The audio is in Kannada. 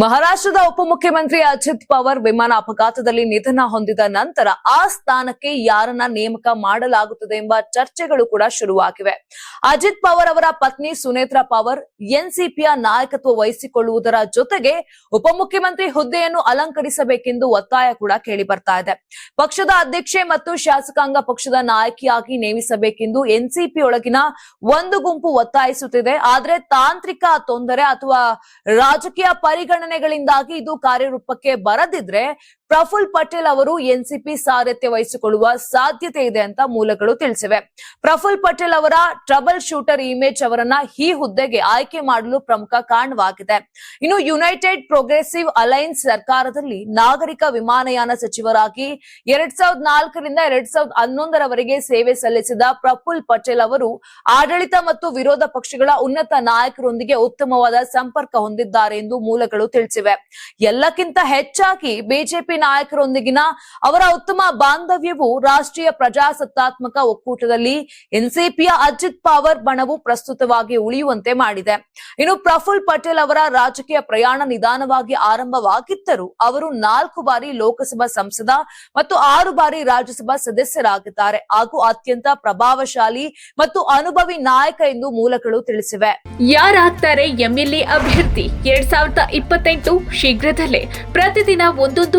ಮಹಾರಾಷ್ಟ್ರದ ಉಪಮುಖ್ಯಮಂತ್ರಿ ಅಜಿತ್ ಪವಾರ್ ವಿಮಾನ ಅಪಘಾತದಲ್ಲಿ ನಿಧನ ಹೊಂದಿದ ನಂತರ ಆ ಸ್ಥಾನಕ್ಕೆ ಯಾರನ್ನ ನೇಮಕ ಮಾಡಲಾಗುತ್ತದೆ ಎಂಬ ಚರ್ಚೆಗಳು ಕೂಡ ಶುರುವಾಗಿವೆ. ಅಜಿತ್ ಪವಾರ್ ಅವರ ಪತ್ನಿ ಸುನೇತ್ರಾ ಪವಾರ್ ಎನ್ಸಿಪಿಯ ನಾಯಕತ್ವ ವಹಿಸಿಕೊಳ್ಳುವುದರ ಜೊತೆಗೆ ಉಪಮುಖ್ಯಮಂತ್ರಿ ಹುದ್ದೆಯನ್ನು ಅಲಂಕರಿಸಬೇಕೆಂದು ಒತ್ತಾಯ ಕೂಡ ಕೇಳಿ ಬರ್ತಾ ಇದೆ. ಪಕ್ಷದ ಅಧ್ಯಕ್ಷೆ ಮತ್ತು ಶಾಸಕಾಂಗ ಪಕ್ಷದ ನಾಯಕಿಯಾಗಿ ನೇಮಿಸಬೇಕೆಂದು ಎನ್ಸಿಪಿ ಒಳಗಿನ ಒಂದು ಗುಂಪು ಒತ್ತಾಯಿಸುತ್ತಿದೆ. ಆದ್ರೆ ತಾಂತ್ರಿಕ ತೊಂದರೆ ಅಥವಾ ರಾಜಕೀಯ ಪರಿಗಣನೆಗಳಿಂದಾಗಿ ಇದು ಕಾರ್ಯರೂಪಕ್ಕೆ ಬರದಿದ್ರೆ ಪ್ರಫುಲ್ ಪಟೇಲ್ ಅವರು ಎನ್ಸಿಪಿ ಸಾರಥ್ಯ ವಹಿಸಿಕೊಳ್ಳುವ ಸಾಧ್ಯತೆ ಇದೆ ಅಂತ ಮೂಲಗಳು ತಿಳಿಸಿವೆ. ಪ್ರಫುಲ್ ಪಟೇಲ್ ಅವರ ಟ್ರಬಲ್ ಶೂಟರ್ ಇಮೇಜ್ ಅವರನ್ನ ಈ ಹುದ್ದೆಗೆ ಆಯ್ಕೆ ಮಾಡಲು ಪ್ರಮುಖ ಕಾರಣವಾಗಿದೆ. ಇನ್ನು ಯುನೈಟೆಡ್ ಪ್ರೋಗ್ರೆಸಿವ್ ಅಲೈನ್ಸ್ ಸರ್ಕಾರದಲ್ಲಿ ನಾಗರಿಕ ವಿಮಾನಯಾನ ಸಚಿವರಾಗಿ ಎರಡ್ ಸಾವಿರದ ನಾಲ್ಕರಿಂದ ಎರಡ್ ಸಾವಿರದ ಹನ್ನೊಂದರವರೆಗೆ ಸೇವೆ ಸಲ್ಲಿಸಿದ ಪ್ರಫುಲ್ ಪಟೇಲ್ ಅವರು ಆಡಳಿತ ಮತ್ತು ವಿರೋಧ ಪಕ್ಷಗಳ ಉನ್ನತ ನಾಯಕರೊಂದಿಗೆ ಉತ್ತಮವಾದ ಸಂಪರ್ಕ ಹೊಂದಿದ್ದಾರೆ ಎಂದು ಮೂಲಗಳು ತಿಳಿಸಿವೆ. ಎಲ್ಲಕ್ಕಿಂತ ಹೆಚ್ಚಾಗಿ ಬಿಜೆಪಿ ನಾಯಕರೊಂದಿಗಿನ ಅವರ ಉತ್ತಮ ಬಾಂಧವ್ಯವು ರಾಷ್ಟ್ರೀಯ ಪ್ರಜಾಸತ್ತಾತ್ಮಕ ಒಕ್ಕೂಟದಲ್ಲಿ ಎನ್ಸಿಪಿಯ ಅಜಿತ್ ಪವಾರ್ ಬಣವು ಪ್ರಸ್ತುತವಾಗಿ ಉಳಿಯುವಂತೆ ಮಾಡಿದೆ. ಇನ್ನು ಪ್ರಫುಲ್ ಪಟೇಲ್ ಅವರ ರಾಜಕೀಯ ಪ್ರಯಾಣ ನಿಧಾನವಾಗಿ ಆರಂಭವಾಗಿದ್ದರೂ ಅವರು ನಾಲ್ಕು ಬಾರಿ ಲೋಕಸಭಾ ಸಂಸದ ಮತ್ತು ಆರು ಬಾರಿ ರಾಜ್ಯಸಭಾ ಸದಸ್ಯರಾಗಿದ್ದಾರೆ. ಹಾಗೂ ಅತ್ಯಂತ ಪ್ರಭಾವಶಾಲಿ ಮತ್ತು ಅನುಭವಿ ನಾಯಕ ಎಂದು ಮೂಲಗಳು ತಿಳಿಸಿವೆ. ಯಾರಾಗ್ತಾರೆ ಎಂಎಲ್ಎ ಅಭ್ಯರ್ಥಿ? ಎರಡ್ ಸಾವಿರದ ಇಪ್ಪತ್ತೆಂಟು ಶೀಘ್ರದಲ್ಲೇ ಪ್ರತಿದಿನ ಒಂದೊಂದು